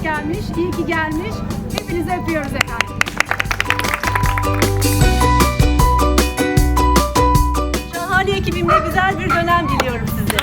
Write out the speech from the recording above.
hoş gelmiş, iyi ki gelmiş. Hepinizi öpüyoruz efendim. Şahane ekibimle güzel bir dönem diliyorum size.